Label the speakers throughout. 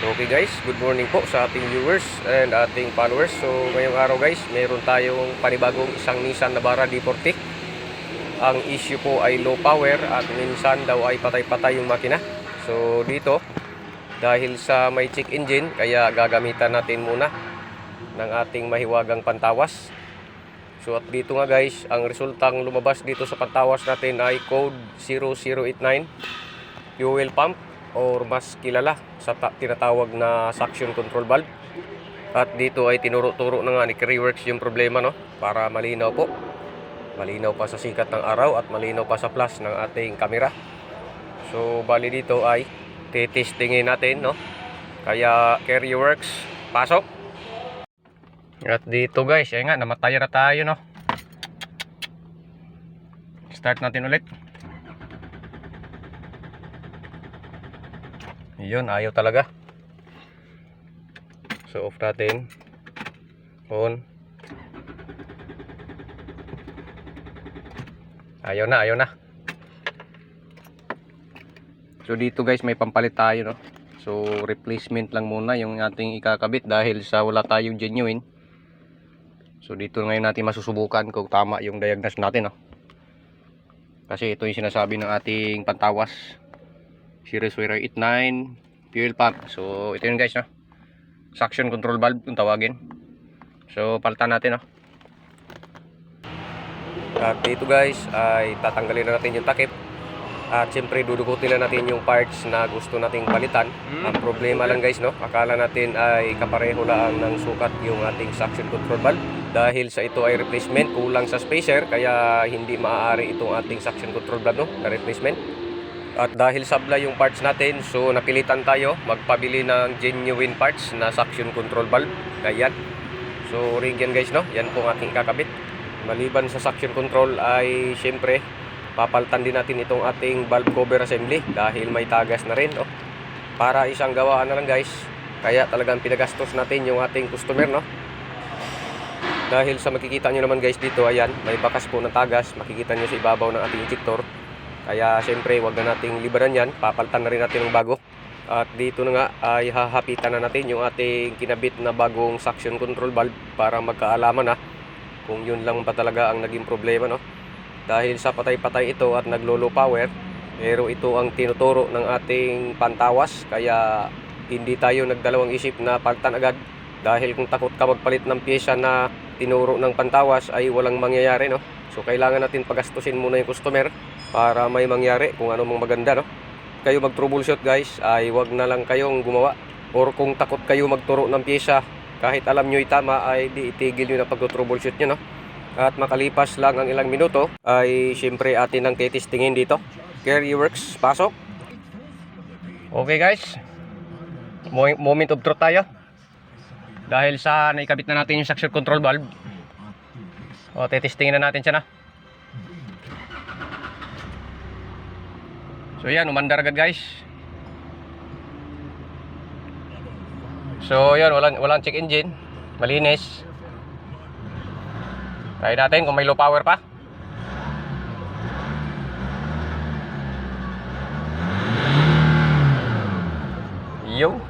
Speaker 1: Okay guys, good morning po sa ating viewers and ating followers. So ngayong araw guys, meron tayong panibagong isang Nissan Navara D40. Ang issue po ay low power at minsan daw ay patay-patay yung makina. So dito, dahil sa may check engine, kaya gagamitan natin muna ng ating mahiwagang pantawas. So at dito nga guys, ang resultang lumabas dito sa pantawas natin ay code 0089 fuel pump or mas kilala sa ta- tinatawag na suction control valve. At dito ay tinuro-turo na nga ni Kerryworks yung problema no para malinaw po. Malinaw pa sa sikat ng araw at malinaw pa sa flash ng ating kamera. So bali dito ay titestingin natin no. Kaya Kerryworks, pasok. At dito guys, ay nga namatay na tayo no. Start natin ulit. Yun, ayaw talaga. So off natin. On. Ayaw na, ayaw na. So dito guys, may pampalit tayo no. So replacement lang muna yung ating ikakabit dahil sa wala tayong genuine. So dito ngayon natin masusubukan kung tama yung diagnose natin no. Kasi ito yung sinasabi ng ating pantawas. Series Wire 89 fuel pump. So ito yun guys no. Suction control valve kung tawagin. So palitan natin no. At dito guys ay tatanggalin na natin yung takip. At syempre dudukutin na natin yung parts na gusto nating palitan. Ang problema lang guys no, akala natin ay kapareho lang ng sukat yung ating suction control valve. Dahil sa ito ay replacement, kulang sa spacer kaya hindi maaari itong ating suction control valve no, na replacement. At dahil sabla yung parts natin, so napilitan tayo magpabili ng genuine parts na suction control valve. Ayan. So rig yan guys no, yan po ang ating kakabit. Maliban sa suction control ay syempre papalitan din natin itong ating valve cover assembly dahil may tagas na rin no. Para isang gawaan na lang guys. Kaya talagang pinagastos natin yung ating customer no. Dahil sa makikita nyo naman guys dito, ayan, may bakas po ng tagas. Makikita nyo sa ibabaw ng ating injector. Kaya siyempre, wag na nating libaran yan. Papalitan na rin natin ng bago. At dito na nga ay hahapitan na natin yung ating kinabit na bagong suction control valve para magkaalaman na kung yun lang ba talaga ang naging problema no. Dahil sa patay-patay ito at naglo-low power, pero ito ang tinuturo ng ating pantawas kaya hindi tayo nagdalawang isip na palitan agad dahil kung takot ka magpalit ng pyesa na tinuro ng pantawas ay walang mangyayari no. So kailangan natin pagastusin muna yung customer para may mangyari kung ano mang maganda no. Kayo mag troubleshoot guys ay wag na lang kayong gumawa or kung takot kayo magturo ng pyesa kahit alam nyo tama ay di itigil nyo na pag-troubleshoot nyo no. At makalipas lang ang ilang minuto ay syempre atin ang titistingin dito. Carry works, pasok. Okay guys. Mo- Moment of truth tayo. Dahil sa naikabit na natin yung suction control valve. O, titistingin na natin siya na. So yan, umandar agad guys. So yan, walang, walang check engine. Malinis. Try natin kung may low power pa. Yo.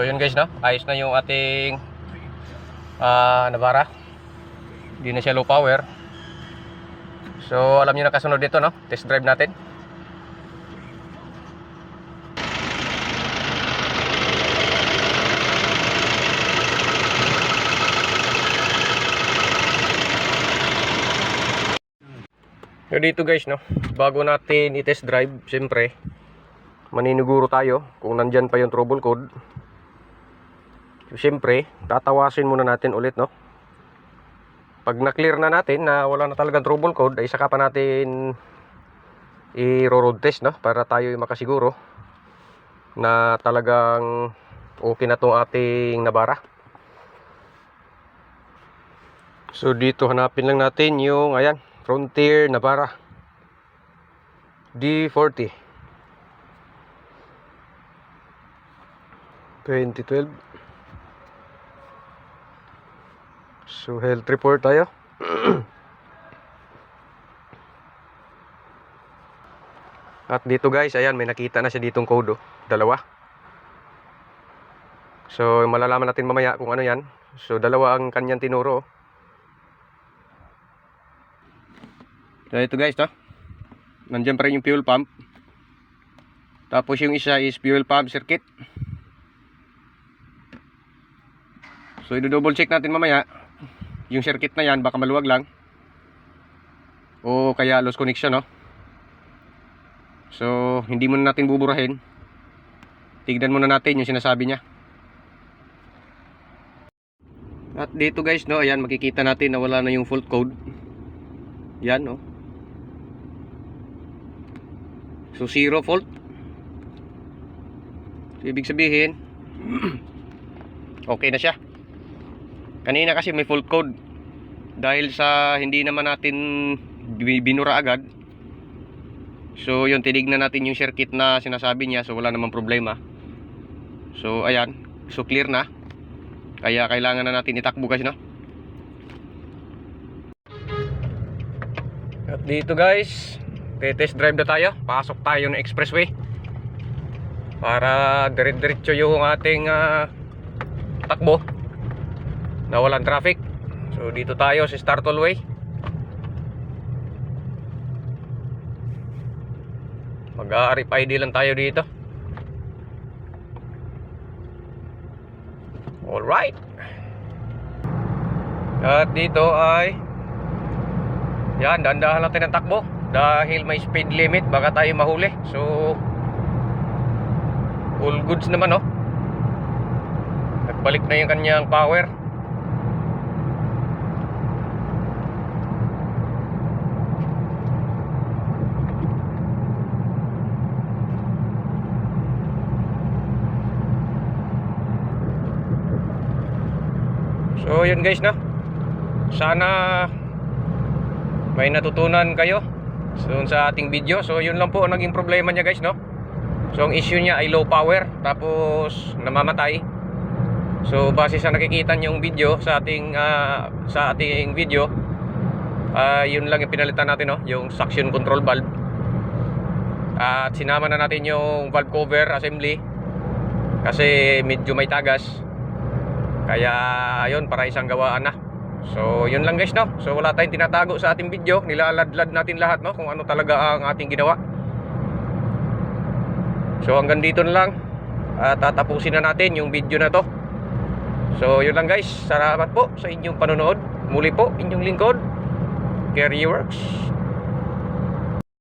Speaker 1: So yun guys no, ayos na yung ating ah Navara. Hindi na siya low power. So alam niyo na kasunod dito no, test drive natin. So dito guys no, bago natin i-test drive, siyempre maniniguro tayo kung nandyan pa yung trouble code. So, siyempre, tatawasin muna natin ulit no. Pag na-clear na natin na wala na talagang trouble code, ay saka pa natin i-road test no para tayo makasiguro na talagang okay na tong ating nabara. So dito hanapin lang natin yung ayan, Frontier Navara D40. 2012. So health report tayo. At dito guys, ayan may nakita na siya ditong code oh. Dalawa. So malalaman natin mamaya kung ano yan. So dalawa ang kanyang tinuro. oh. So ito guys, to. Nandiyan pa rin yung fuel pump. Tapos yung isa is fuel pump circuit. So i-double check natin mamaya. Yung circuit na yan baka maluwag lang. O kaya lost connection, no? So hindi muna natin buburahin. Tignan muna natin yung sinasabi niya. At dito guys, no, ayan makikita natin na wala na yung fault code. Yan, no. So zero fault. So, ibig sabihin okay na siya. Kanina kasi may fault code dahil sa hindi naman natin bi- binura agad. So yun tinignan natin yung circuit na sinasabi niya so wala namang problema. So ayan, so clear na. Kaya kailangan na natin itakbo guys no. At dito guys, test drive na tayo. Pasok tayo ng expressway. Para dire-diretso yung ating ah, takbo na walang traffic. So dito tayo sa Startle Way. Mag-RFID lang tayo dito. Alright. At dito ay yan, dandahan natin ang takbo dahil may speed limit baka tayo mahuli. So all goods naman oh. Nagbalik na yung kanyang power. So yun guys no. Sana may natutunan kayo so, sa ating video. So yun lang po ang naging problema niya guys no. So ang issue niya ay low power tapos namamatay. So base sa nakikita niyong video sa ating ah, sa ating video ah, yun lang yung pinalitan natin no, yung suction control valve. At sinama na natin yung valve cover assembly kasi medyo may tagas. Kaya ayun para isang gawaan na. So yun lang guys no. So wala tayong tinatago sa ating video. Nilaladlad natin lahat no kung ano talaga ang ating ginawa. So hanggang dito na lang. At tatapusin na natin yung video na to. So yun lang guys. Salamat po sa inyong panonood. Muli po inyong lingkod. Carry Works.